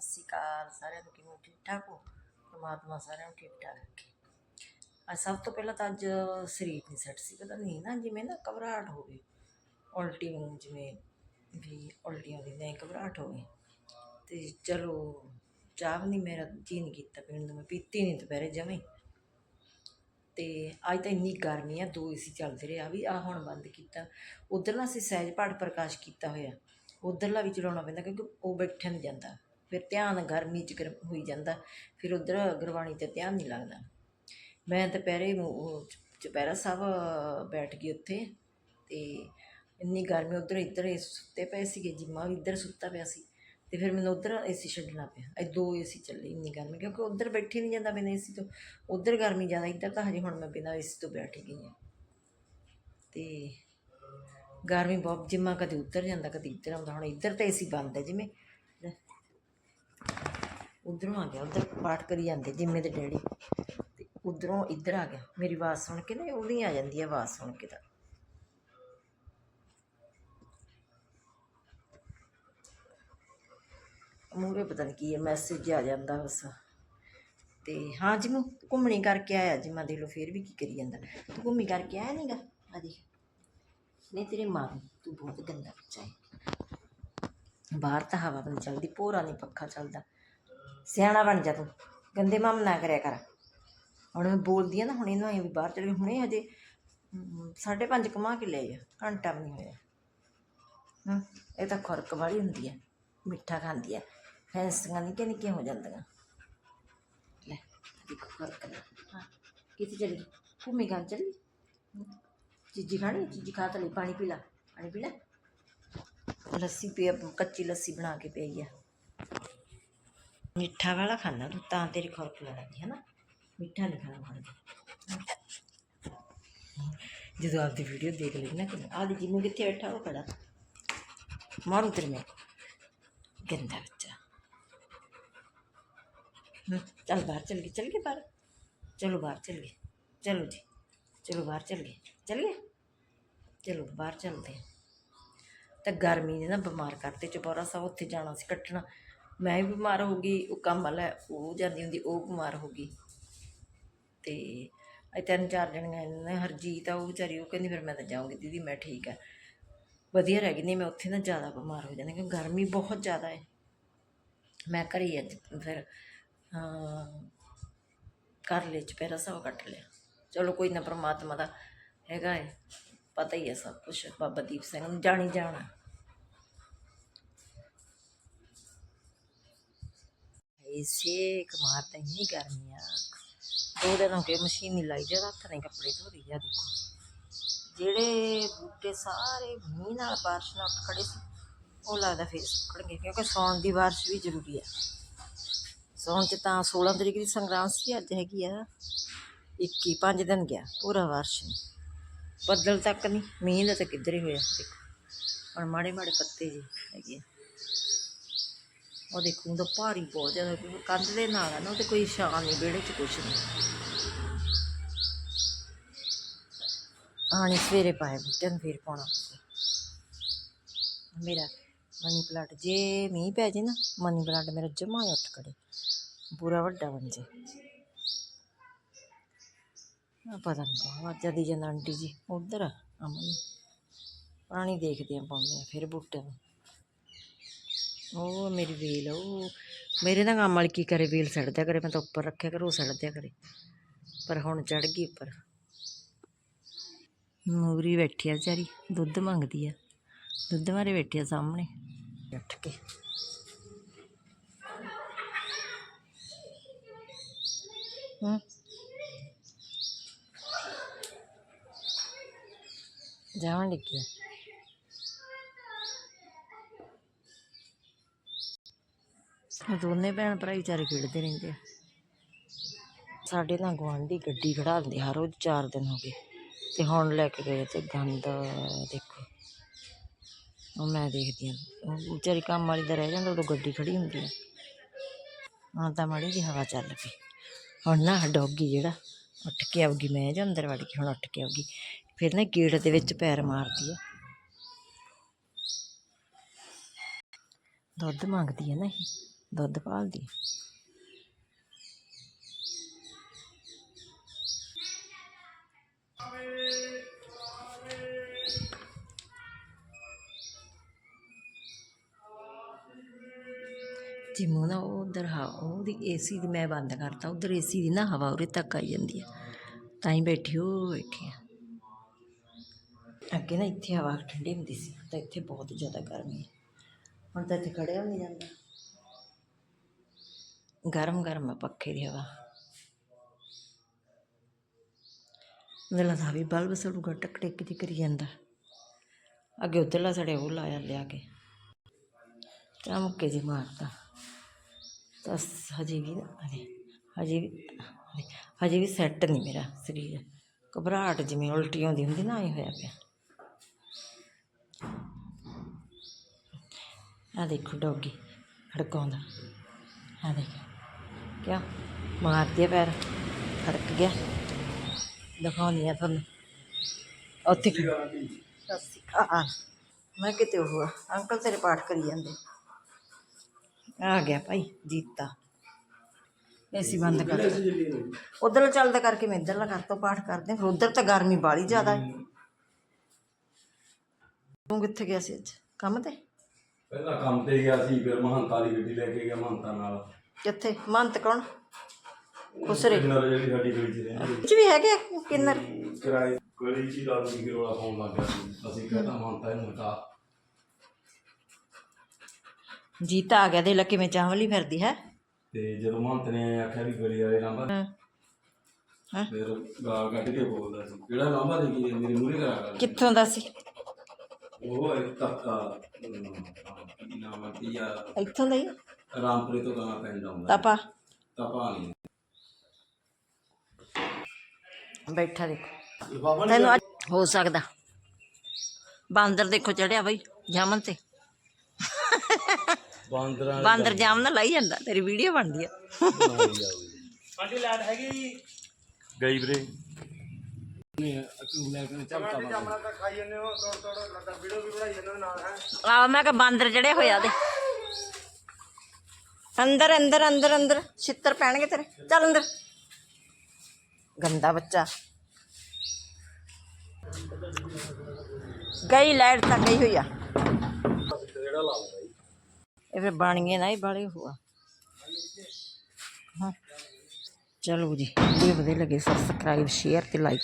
ਸਤਿ ਸ਼੍ਰੀ ਅਕਾਲ ਸਾਰਿਆਂ ਨੂੰ, ਕਿਵੇਂ ਠੀਕ ਠਾਕ ਹੋ? ਪਰਮਾਤਮਾ ਸਾਰਿਆਂ ਨੂੰ ਠੀਕ ਠਾਕ ਰੱਖੇ। ਅੱਜ ਸਭ ਤੋਂ ਪਹਿਲਾਂ ਤਾਂ ਅੱਜ ਸਰੀਰ ਨਹੀਂ ਸੈੱਟ ਸੀ, ਪਤਾ ਨਹੀਂ ਨਾ, ਜਿਵੇਂ ਨਾ ਘਬਰਾਹਟ ਹੋ ਗਈ ਉਲਟੀ ਵਾਂਗੂ ਜਿਵੇਂ ਵੀ ਉਲਟੀਆਂ ਦੀ ਨਹੀਂ ਘਬਰਾਹਟ ਹੋ ਗਈ ਤੇ ਚਲੋ, ਚਾਹ ਵੀ ਨਹੀਂ ਮੇਰਾ ਜੀ ਨਹੀਂ ਕੀਤਾ ਪੀਣ ਨੂੰ, ਮੈਂ ਪੀਤੀ ਨਹੀਂ ਦੁਪਹਿਰੇ ਜਮੇ। ਤੇ ਅੱਜ ਤਾਂ ਇੰਨੀ ਗਰਮੀ ਆ, ਦੋ ਏਸੀ ਚੱਲਦੇ ਰਹੇ, ਆ ਵੀ, ਆ ਹੁਣ ਬੰਦ ਕੀਤਾ। ਉਧਰ ਨਾ ਅਸੀਂ ਸਹਿਜ ਪਾਠ ਪ੍ਰਕਾਸ਼ ਕੀਤਾ ਹੋਇਆ। ਉਧਰਲਾ ਵੀ ਚਲਾਉਣਾ ਪੈਂਦਾ, ਕਿਉਂਕਿ ਉਹ ਬੈਠਣ ਜਾਂਦਾ। ਫਿਰ ਧਿਆਨ ਗਰਮੀ ਚ ਗਰ- ਹੋਈ ਜਾਂਦਾ, ਫਿਰ ਉੱਧਰ ਗੁਰਬਾਣੀ ਤੇ ਧਿਆਨ ਨਹੀਂ ਲੱਗਦਾ। ਮੈਂ ਦੁਪਹਿਰੇ ਨੂੰ ਚੁਪਹਿਰਾ ਸਾਹਿਬ ਬੈਠ ਗਈ ਉੱਥੇ ਅਤੇ ਇੰਨੀ ਗਰਮੀ ਉਧਰ ਇੱਧਰ ਇਹ ਸੁੱਤੇ ਪਏ ਸੀਗੇ, ਜਿੰਮਾ ਵੀ ਇੱਧਰ ਸੁੱਤਾ ਪਿਆ ਸੀ ਤੇ ਫਿਰ ਮੈਨੂੰ ਉਧਰ ਏਸੀ ਛੱਡਣਾ ਪਿਆ। ਇਹ ਦੋ ਏਸੀ ਚੱਲੇ ਇੰਨੀ ਗਰਮੀ, ਕਿਉਂਕਿ ਉਧਰ ਬੈਠੇ ਨਹੀਂ ਜਾਂਦਾ ਬਿਨਾਂ ਏਸੀ ਤੋਂ। ਉਧਰ ਗਰਮੀ ਜ਼ਿਆਦਾ, ਇੱਧਰ ਤਾਂ ਹਜੇ ਹੁਣ ਮੈਂ ਬਿਨਾਂ ਏਸੀ ਤੋਂ ਬੈਠ ਗਈ ਹਾਂ। ਤੇ ਗਰਮੀ ਬਹੁਤ, ਜਿੰਮਾ ਕਦੇ ਉੱਧਰ ਜਾਂਦਾ, ਕਦੇ ਇੱਧਰ ਆਉਂਦਾ। ਹੁਣ ਇੱਧਰ ਤਾਂ ਏਸੀ ਬੰਦ ਹੈ ਜਿਵੇਂ। ਉਧਰੋਂ ਆ ਗਿਆ, ਉਧਰ ਪਾਠ ਕਰੀ ਜਾਂਦੇ ਜਿੰਮੇ ਦੇ ਡੈਡੀ। ਤੇ ਉਧਰੋਂ ਇੱਧਰ ਆ ਗਿਆ, ਮੇਰੀ ਆਵਾਜ਼ ਸੁਣ ਕੇ ਨਾ ਉਹਦੀ ਆ ਜਾਂਦੀ ਹੈ ਆਵਾਜ਼ ਸੁਣ ਕੇ ਤਾਂ। ਮੂਰੇ ਪਤਾ ਨਹੀਂ ਕੀ ਹੈ ਮੈਸੇਜ ਆ ਜਾਂਦਾ ਬਸ। ਤੇ ਹਾਂ ਜੀ ਮੈਂ ਘੁੰਮਣੀ ਕਰਕੇ ਆਇਆ ਜੀ ਮੈਂ ਦੇਖ ਲਓ ਫੇਰ ਵੀ ਕੀ ਕਰੀ ਜਾਂਦਾ। ਤੂੰ ਘੁੰਮੀ ਕਰਕੇ ਆਇਆ ਨਹੀਂਗਾ ਆ ਦੇਖ। ਨਹੀਂ ਤੇਰੇ ਮਾਂ ਤੂੰ ਬਹੁਤ ਗੰਦਾ ਬੱਚਾ ਹੈ ਬਾਹਰ ਤਾਂ ਹਵਾ ਵੀ ਨਹੀਂ ਚੱਲਦੀ, ਭੋਰਾ ਨਹੀਂ ਪੱਖਾ ਚੱਲਦਾ। ਸਿਆਣਾ ਬਣ ਜਾ ਤੂੰ। ਗੰਦੇ ਮਾਮ ਨਾ ਕਰਿਆ ਕਰ। ਹੁਣ ਮੈਂ ਬੋਲਦੀ ਆ ਨਾ ਹੁਣ ਇਹਨੂੰ ਐਂ ਵੀ ਬਾਹਰ ਚਲੇ ਹੁਣੇ ਹਜੇ ਅਮ, ਸਾਢੇ ਪੰਜ ਕਮਾ ਕੇ ਲੈ ਆ। ਘੰਟਾ ਵੀ ਨਹੀਂ ਹੋਇਆ। ਹਮ, ਇਹ ਤਾਂ ਖੁਰਕ ਵਾਲੀ ਹੁੰਦੀ ਹੈ ਮਿੱਠਾ ਖਾਂਦੀ ਹੈ ਫੈਂਸੀਆਂ ਨਿੱਕੀਆਂ ਨਿੱਕੀਆਂ ਹੋ ਜਾਂਦੀਆਂ। ਲੈ ਦੇਖੋ ਖੁਰਕ ਲੈ ਹਾਂ। ਕਿੱਥੇ ਚਲੀ ਘੁੰਮੀ ਗਾ ਚਲੀ ਚੀਜੀ ਖਾਣੀ ਹੈ? ਚੀਜੀ ਖਾ ਤਾਂ ਲਈ। ਪਾਣੀ ਪੀ ਲੈ। ਪਾਣੀ ਪੀ ਲੈ। ਲੱਸੀ ਪੀ ਕੱਚੀ ਲੱਸੀ ਬਣਾ ਕੇ ਪਈ ਆ। ਮਿੱਠਾ ਵਾਲਾ ਖਾਣਾ ਤੂੰ ਤਾਂ ਤੇਰੀ ਖੁਰਕ ਲੜਾਂਗੀ ਹੈ ਨਾ ਮਿੱਠਾ ਨਹੀਂ ਖਾਣਾ ਖਾਣਾ ਜਦੋਂ ਆਪਦੀ ਵੀਡੀਓ ਦੇਖ ਲਈ ਨਾ ਕਿ ਆਦੀ ਜਿੰਨੂੰ ਕਿੱਥੇ ਬੈਠਾ ਉਹ ਖੜਾ। ਮਾਰੂ ਤੇਰੇ ਮੈਂ। ਗੰਦਾ ਬੱਚਾ। ਹਮ, ਚੱਲ ਬਾਹਰ ਚੱਲ ਗਏ ਚੱਲ ਗਏ ਬਾਹਰ। ਚਲੋ ਬਾਹਰ ਚੱਲ ਗਏ ਚਲੋ ਜੀ ਚਲੋ ਬਾਹਰ ਚੱਲ ਗਏ ਚੱਲ ਗਏ ਚਲੋ ਬਾਹਰ ਚਲਦੇ ਤਾਂ ਗਰਮੀ ਨੇ ਨਾ ਬਿਮਾਰ ਕਰਤੇ ਚਪੋਰਾ ਸਾਹਿਬ ਉੱਥੇ ਜਾਣਾ ਸੀ ਕੱਟਣਾ। ਮੈਂ ਵੀ ਬਿਮਾਰ ਹੋ ਗਈ ਉਹ ਕੰਮ ਵਾਲਾ ਉਹ ਜਾਂਦੀ ਹੁੰਦੀ ਉਹ ਬਿਮਾਰ ਹੋ ਗਈ। ਤੇ ਇਹ ਤਿੰਨ ਚਾਰ ਜਣੀਆਂ ਨੇ ਹਰਜੀਤ ਆ ਉਹ ਵਿਚਾਰੀ ਉਹ ਕਹਿੰਦੀ ਫਿਰ ਮੈਂ ਤਾਂ ਜਾਊਂਗੀ ਦੀਦੀ ਮੈਂ ਠੀਕ ਹੈ ਵਧੀਆ ਰਹਿ ਗਈ ਨਹੀਂ ਮੈਂ ਉੱਥੇ ਨਾ ਜ਼ਿਆਦਾ ਬਿਮਾਰ ਹੋ ਜਾਂਦੀ ਕਿਉਂਕਿ ਗਰਮੀ ਬਹੁਤ ਜ਼ਿਆਦਾ ਹੈ। ਮੈਂ ਘਰੇ ਹੀ ਅੱਜ ਫਿਰ ਅਮ, ਕਰ ਲਿਆ ਚੁਪਹਿਰਾ ਸਾਹਿਬ ਕੱਟ ਲਿਆ। ਚਲੋ ਕੋਈ ਨਾ ਪ੍ਰਮਾਤਮਾ ਦਾ ਹੈਗਾ ਹੈ ਪਤਾ ਹੀ ਹੈ ਸਭ ਕੁਝ ਬਾਬਾ ਦੀਪ ਸਿੰਘ ਨੂੰ ਜਾਣੀ ਜਾਣਾ ਇਸੇ ਕਮਾਰ ਤਾਂ ਇੰਨੀ ਗਰਮੀ ਆ। ਦੋ ਦਿਨ ਹੋ ਗਏ ਮਸ਼ੀਨ ਨਹੀਂ ਲਾਈ ਜਦ ਹੱਥ ਨਾਲ ਕੱਪੜੇ ਧੋ ਆ, ਦੇਖੋ। ਜਿਹੜੇ ਬੂਟੇ ਸਾਰੇ ਮੀਂਹ ਨਾਲ ਬਾਰਿਸ਼ ਨਾਲ ਉੱਠ ਖੜੇ ਸੀ, ਉਹ ਲੱਗਦਾ ਫਿਰ ਸੁੱਕਣਗੇ ਕਿਉਂਕਿ ਸੌਣ ਦੀ ਬਾਰਿਸ਼ ਵੀ ਜ਼ਰੂਰੀ ਆ। ਸੌਣ ਚ ਤਾਂ 16 ਤਰੀਕ ਦੀ ਸੰਗਰਾਂਦ ਸੀ, ਅੱਜ ਹੈਗੀ ਆ 21 ਪੰਜ ਦਿਨ ਗਿਆ, ਪੂਰਾ ਬਾਰਿਸ਼ ਨਹੀਂ। ਬੱਦਲ ਤੱਕ ਨਹੀਂ, ਮੀਂਹ ਦਾ ਤਾਂ ਕਿੱਧਰ ਹੀ ਹੋਇਆ, ਦੇਖੋ। ਹੁਣ ਮਾੜੇ ਮਾੜੇ ਪੱਤੇ ਜੀ ਹੈਗੇ ਆ। ਉਹ ਦੇਖੋ ਉਹਦਾ ਭਾਰੀ ਬਹੁਤ ਜ਼ਿਆਦਾ, ਕਿਉਂਕਿ ਕੰਧ ਦੇ ਨਾਲ ਆ ਨਾ, ਉਹਦੇ ਕੋਈ ਛਾਂ ਨਹੀਂ ਵਿਹੜੇ 'ਚ ਕੁਛ ਨਹੀਂ ਆਣੀ ਸਵੇਰੇ ਪਾਏ ਬੂਟਿਆਂ ਨੂੰ, ਫੇਰ ਪਾਉਣਾ ਮੇਰਾ ਮਨੀ ਪਲਾਟ, ਜੇ ਮੀਂਹ ਪੈ ਜੇ ਨਾ, ਮਨੀ ਪਲਾਟ ਮੇਰਾ ਜਮਾ ਉੱਠ ਖੜੇ। ਪੂਰਾ ਵੱਡਾ ਬਣ ਜੇ। ਆ ਪਤਾ ਨਹੀਂ ਕਹਾਂ ਵਾਜਾ ਦੀ ਜਾਂਦਾ ਆਂਟੀ ਜੀ, ਉਧਰ ਆ, ਅਮਨ। ਪਾਣੀ ਦੇਖਦੇ ਆ ਪਾਉਂਦੇ ਆ, ਫਿਰ ਬੂਟਿਆਂ ਨੂੰ। ਉਹ ਮੇਰੀ ਵੇਲ, ਉਹ ਮੇਰੇ ਨਾਲ ਕੰਮ ਵਾਲੀ ਕੀ ਕਰੇ, ਵੇਲ ਸੜ ਦਿਆ ਕਰੇ, ਮੈਂ ਤਾਂ ਉੱਪਰ ਰੱਖਿਆ ਕਰ, ਉਹ ਸੜ ਦਿਆ ਕਰੇ। ਪਰ ਹੁਣ ਚੜ ਗਈ ਉੱਪਰ। ਮੂਰੀ ਬੈਠੀ ਆ ਵਿਚਾਰੀ, ਦੁੱਧ ਮੰਗਦੀ ਆ। ਦੁੱਧ ਮਾਰੇ ਬੈਠੀ ਆ ਸਾਹਮਣੇ। ਉੱਠ ਕੇ। ਹੂੰ। ਜਾਣ ਲੱਗੀ ਆ ਇਹ ਦੋਨੇ ਭੈਣ ਭਰਾ ਵਿਚਾਰੇ ਖੇਡਦੇ ਰਹਿੰਦੇ ਆ। ਸਾਡੇ ਨਾਲ ਗੁਆਂਢੀ ਗੱਡੀ ਖੜਾ ਦਿੰਦੇ ਹਰ ਰੋਜ਼ ਚਾਰ ਦਿਨ ਹੋ ਗਏ। ਤੇ ਹੁਣ ਲੈ ਕੇ ਗਏ ਤੇ ਗੰਦ, ਦੇਖੋ। ਉਹ ਮੈਂ ਦੇਖਦੀ ਹਾਂ। ਉਹ ਵਿਚਾਰੀ ਕੰਮ ਵਾਲੀ ਦਾ ਰਹਿ ਜਾਂਦਾ, ਉਦੋਂ ਗੱਡੀ ਖੜੀ ਹੁੰਦੀ ਆ। ਹਾਂ ਤਾਂ ਮਾੜੀ ਜੀ ਹਵਾ ਚੱਲ ਪਈ। ਹੁਣ ਨਾ ਡੌਗੀ ਜਿਹੜਾ, ਉੱਠ ਕੇ ਆਉਗੀ ਮੈਂ ਜਾਂ ਅੰਦਰ ਵੜ ਕੇ ਹੁਣ ਉੱਠ ਕੇ ਆਉਗੀ ਫਿਰ ਨਾ ਗੇਟ ਦੇ ਵਿੱਚ ਪੈਰ ਮਾਰਦੀ ਆ। ਦੁੱਧ ਮੰਗਦੀ ਆ ਨਾ ਇਹ। ਦੁੱਧ ਪਾਲਦੀ ਜਿਮੋ ਨਾ ਉਧਰ ਹਾ ਉਹਦੀ ਏਸੀ ਦੀ ਮੈਂ ਬੰਦ ਕਰਤਾ ਉਧਰ ਏਸੀ ਦੀ ਨਾ ਹਵਾ ਉਰੇ ਤੱਕ ਆਈ ਜਾਂਦੀ ਆ ਤਾਂ ਹੀ ਬੈਠੀ ਉਹ ਵੇਖੀ ਆ ਅੱਗੇ ਨਾ ਇੱਥੇ ਹਵਾ ਠੰਡੀ ਹੁੰਦੀ ਸੀ ਤਾਂ ਇੱਥੇ ਬਹੁਤ ਜ਼ਿਆਦਾ ਗਰਮੀ ਹੈ ਹੁਣ ਤਾਂ ਇੱਥੇ ਖੜਿਆ ਨਹੀਂ ਜਾਂਦਾ ਗਰਮ ਗਰਮ ਹੈ ਪੱਖੇ ਦੀ ਹਵਾ। ਮੇਲਾ ਦਾ ਵੀ ਬਲਬ ਸੜੂਗਾ ਟਕ ਟਕ ਦੀ ਕਰੀ ਜਾਂਦਾ। ਅੱਗੇ ਉੱਧਰਲਾ ਸੜੇ ਉਹ ਲਾਇਆ ਲਿਆ ਕੇ। ਚਮਕੇ ਜੀ ਮਾਰਦਾ ਤਾਂ ਹਜੇ ਵੀ, ਹਜੇ ਹਜੇ ਵੀ ਹਜੇ ਵੀ ਸੈੱਟ ਨਹੀਂ ਮੇਰਾ ਸਰੀਰ। ਘਬਰਾਹਟ ਜਿਵੇਂ ਉਲਟੀ ਆਉਂਦੀ ਹੁੰਦੀ ਨਾ, ਐ ਹੋਇਆ ਪਿਆ। ਆ ਦੇਖੋ ਡੋਗੀ ਖੜਕਾਉਂਦਾ। ਆ ਦੇਖ। ਕਿਆ ਮਾਰਦੀ ਆ ਪੈਰ। ਖੜਕ ਗਿਆ। ਦਿਖਾਉਣੀ ਆ ਤੁਹਾਨੂੰ। ਉੱਥੇ ਸਤਿ ਸ਼੍ਰੀ ਅਕਾਲ। ਮੈਂ ਕਿਤੇ ਉਹ ਆ, ਅੰਕਲ ਤੇਰੇ ਪਾਠ ਕਰੀ ਜਾਂਦੇ। ਆ ਗਿਆ ਭਾਈ ਜੀਤਾ। ਏਸੀ ਬੰਦ ਕਰ। ਉਧਰ ਚੱਲਦਾ ਕਰਕੇ ਮੈਂ ਇੱਧਰਲਾ ਕਰ ਤੋਂ ਪਾਠ ਕਰਦੇ ਹਾਂ। ਫਿਰ ਉਧਰ ਤਾਂ ਗਰਮੀ ਬਾਲੀ ਜ਼ਿਆਦਾ ਹੈ। ਤੂੰ ਕਿੱਥੇ ਗਿਆ ਸੀ ਅੱਜ? ਕੰਮ ਤੇ? ਪਹਿਲਾਂ ਕੰਮ ਤੇ ਗਿਆ ਸੀ ਫਿਰ ਮਹੰਤਾ ਦੀ ਗੱਡੀ ਲੈ ਕੇ ਗਿਆ ਮਹੰਤਾ ਨਾਲ। ਕਿੱਥੇ? ਮੰਤ ਕੌਣ? ਖੁਸਰੇ ਕਿੰਨਰ ਜਿਹੜੀ ਸਾਡੀ ਗਲੀ ਚ ਰਹਿੰਦੀ ਕੁਝ ਵੀ ਹੈਗੇ ਆ ਕਿੰਨਰ? ਕਿਰਾਏ ਗਲੀ ਚ ਹੀ ਦਾਰੂ ਦੀ ਰੋਲਾ ਪਾਉਣ ਲੱਗ ਗਿਆ ਸੀ। ਅਸੀਂ ਕਹਿੰਦਾ ਮਹੰਤਾ ਇਹਨੂੰ ਹਟਾ। ਜੀਤਾ ਆ ਗਿਆ ਦੇ ਲੱਕੇ ਮੈਂ ਚਾਵਲੀ ਫਿਰਦੀ ਹੈ। ਤੇ ਜਦੋਂ ਮਹੰਤ ਨੇ ਆਖਿਆ ਵੀ ਗਲੀ ਵਾਲੇ ਲਾਂਬਾ ਹਾਂ। ਹਾਂ। ਫਿਰ ਗਾਲ ਕੱਢ ਕੇ ਬੋਲਦਾ ਸੀ ਕਿਹੜਾ ਲਾਂਬਾ ਦੇ ਕੀ ਮੇਰੇ ਮੂਹਰੇ ਕਰਾ ਕਰ ਕਿੱਥੋਂ ਦਾ ਸੀ? ਉਹ ਇੱਕ ਤੱਕਾ ਨਾਮ ਕੀ ਆ। ਇੱਥੋਂ ਦਾ ਹੀ? ਰਾਮਪੁਰੇ ਤੋਂ ਗਾਣਾ ਪਿੰਡ ਆਉਂਦਾ ਤਪਾ ਤਪਾ ਨਹੀਂ ਬੈਠਾ ਦੇਖੋ ਤੈਨੂੰ ਅੱਜ ਹੋ ਸਕਦਾ ਬਾਂਦਰ ਦੇਖੋ ਚੜਿਆ ਬਈ ਜਾਮਨ ਤੇ ਬਾਂਦਰਾਂ ਬਾਂਦਰ ਜਾਮ ਨਾਲ ਲਾਈ ਜਾਂਦਾ ਤੇਰੀ ਵੀਡੀਓ ਬਣਦੀ ਆ ਗਈ ਵੀਰੇ ਨੇ ਅਕੂ ਲੈ ਕੇ ਚਮਕਾ ਮਾਰ ਆ ਮੈਂ ਕਿਹਾ ਬਾਂਦਰ ਚੜੇ ਹੋਇਆ ਦੇ ਅੰਦਰ ਅੰਦਰ ਅੰਦਰ ਅੰਦਰ। ਛਿੱਤਰ ਪੈਣਗੇ ਤੇਰੇ। ਚੱਲ ਅੰਦਰ। ਗੰਦਾ ਬੱਚਾ। ਗਈ ਲਾਈਟ ਤਾਂ ਗਈ ਹੋਈ ਆ। ਇਹ ਫਿਰ ਬਣ ਗਏ ਨਾ, ਇਹ ਬਾਲੇ ਹੋਆ। ਹਾਂ। ਚਲੋ ਜੀ, ਵੀਡੀਓ ਵਧੀਆ ਲੱਗੇ ਸਬਸਕ੍ਰਾਈਬ ਸ਼ੇਅਰ ਤੇ ਲਾਈਕ